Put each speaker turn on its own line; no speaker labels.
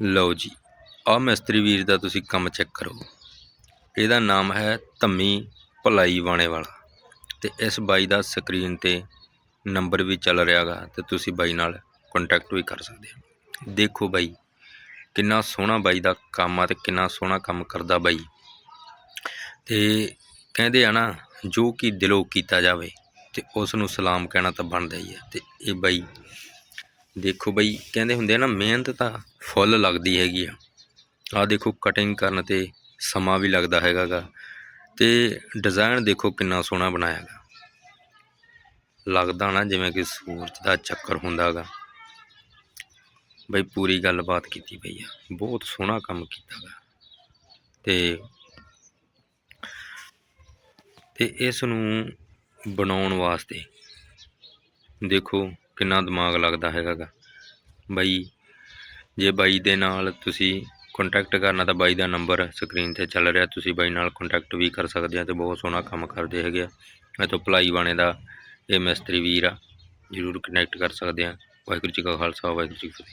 ਲਓ ਜੀ, ਆਹ ਮਿਸਤਰੀ ਵੀਰ ਦਾ ਤੁਸੀਂ ਕੰਮ ਚੈੱਕ ਕਰੋ। ਇਹਦਾ ਨਾਮ ਹੈ ਧੰਮੀ ਭਲਾਈ ਵਾਣੇ ਵਾਲਾ ਤੇ ਇਸ ਬਾਈ ਦਾ ਸਕਰੀਨ ਤੇ ਨੰਬਰ ਵੀ ਚੱਲ ਰਿਹਾਗਾ ਤੇ ਤੁਸੀਂ ਬਾਈ ਨਾਲ ਕੰਟੈਕਟ ਵੀ ਕਰ ਸਕਦੇ ਹੋ। ਦੇਖੋ ਬਾਈ, ਕਿੰਨਾ ਸੋਹਣਾ ਬਾਈ ਦਾ ਕੰਮ ਆ ਤੇ ਕਿੰਨਾ ਸੋਹਣਾ ਕੰਮ ਕਰਦਾ ਬਾਈ। ਤੇ ਕਹਿੰਦੇ ਆ ਨਾ, ਜੋ ਕਿ ਦਿਲੋਂ ਕੀਤਾ ਜਾਵੇ ਤੇ ਉਸ ਨੂੰ ਸਲਾਮ ਕਹਿਣਾ ਤਾਂ ਬਣਦਾ ਹੀ ਹੈ ਤੇ ਇਹ ਬਾਈ, ਦੇਖੋ ਬਾਈ, ਕਹਿੰਦੇ ਹੁੰਦੇ ਆ ਨਾ, ਮਿਹਨਤ ਤਾਂ ਫੁੱਲ ਲੱਗਦੀ ਹੈਗੀ ਆ। ਆ ਦੇਖੋ ਕਟਿੰਗ ਕਰਨ ਤੇ ਸਮਾਂ ਵੀ ਲੱਗਦਾ ਹੈਗਾਗਾ ਤੇ ਡਿਜ਼ਾਈਨ ਦੇਖੋ ਕਿੰਨਾ ਸੋਹਣਾ ਬਣਾਇਆ ਗਾ ਲੱਗਦਾ ਨਾ ਜਿਵੇਂ ਕਿ ਸੂਰਜ ਦਾ ਚੱਕਰ ਹੁੰਦਾਗਾ। ਬਈ ਪੂਰੀ ਗੱਲਬਾਤ ਕੀਤੀ ਪਈ ਆ। ਬਹੁਤ ਸੋਹਣਾ ਕੰਮ ਕੀਤਾ ਗਾ ਤੇ ਤੇ ਇਸ ਨੂੰ ਬਣਾਉਣ ਵਾਸਤੇ ਦੇਖੋ ਕਿੰਨਾ ਦਿਮਾਗ ਲੱਗਦਾ ਹੈਗਾਗਾ। ਬਈ ਜੇ ਬਾਈ ਦੇ ਨਾਲ ਤੁਸੀਂ ਕੰਟੈਕਟ ਕਰਨਾ ਤਾਂ ਬਾਈ ਦਾ ਨੰਬਰ ਸਕਰੀਨ ਤੇ ਚੱਲ ਰਿਹਾ। ਤੁਸੀਂ ਬਾਈ ਨਾਲ ਕੰਟੈਕਟ ਵੀ ਕਰ ਸਕਦੇ ਆ ਤੇ ਬਹੁਤ ਸੋਹਣਾ ਕੰਮ ਕਰਦੇ ਹੈਗੇ ਆ। ਇੱਥੋਂ ਭਲਾਈ ਬਾਣੇ ਦਾ ਇਹ ਮਿਸਤਰੀ ਵੀਰ ਆ, ਜਰੂਰ ਕਨੈਕਟ ਕਰ ਸਕਦੇ ਆ। ਵਾਹਿਗੁਰੂ ਜੀ ਕਾ ਖਾਲਸਾ, ਵਾਹਿਗੁਰੂ ਜੀ ਕੀ ਫਤਿਹ।